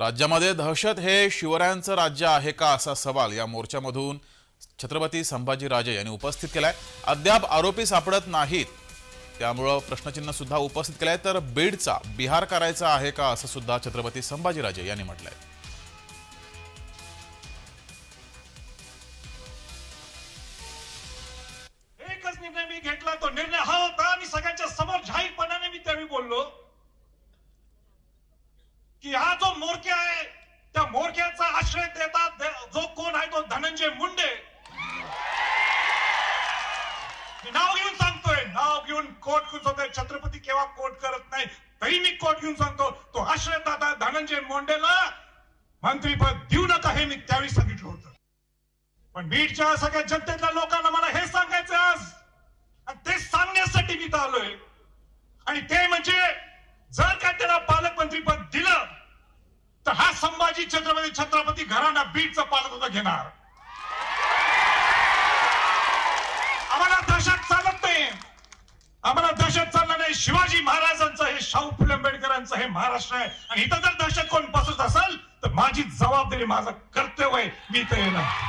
राज्यामध्ये दहशत हे शिवरायांचं राज्य आहे का असा सवाल या मोर्चामधून छत्रपती संभाजीराजे यांनी उपस्थित केलाय. अद्याप आरोपी सापडत नाहीत. त्यामुळं प्रश्नचिन्ह सुद्धा उपस्थित केलंय. तर बीडचा बिहार करायचा आहे का असं सुद्धा छत्रपती संभाजीराजे यांनी म्हटलंय. एकच निर्णय मी घेतला तो निर्णय की हा जो मोरक्या आहे त्या मोरक्याचा आश्रय देतात जो कोण आहे तो धनंजय मुंडे. नाव घेऊन सांगतोय. नाव घेऊन कोट कुचवतोय छत्रपती केव्हा कोट करत नाही तरी मी कोट घेऊन सांगतो. तो आश्रयदाता धनंजय मुंडेला मंत्रीपद देऊ नका हे मी त्यावेळी सांगितलं होतं. पण बीडच्या सगळ्या जनतेतल्या लोकांना मला हे सांगायचं आज. आणि ते सांगण्यासाठी मी आलोय. आणि ते म्हणजे जर का त्याला पालकमंत्री पद दिलं तर शिवाजी छत्रपती छत्रपती घराणा बीडचं पालकत्व घेणार. आम्हाला दहशत चालत नाही. आम्हाला दहशत चालणार नाही. शिवाजी महाराजांचं हे शाहू फुले आंबेडकरांचं हे महाराष्ट्र आहे. आणि इथं जर दहशत कोण बसत असेल तर माझी जबाबदारी माझं कर्तव्य आहे. मी ते येणार.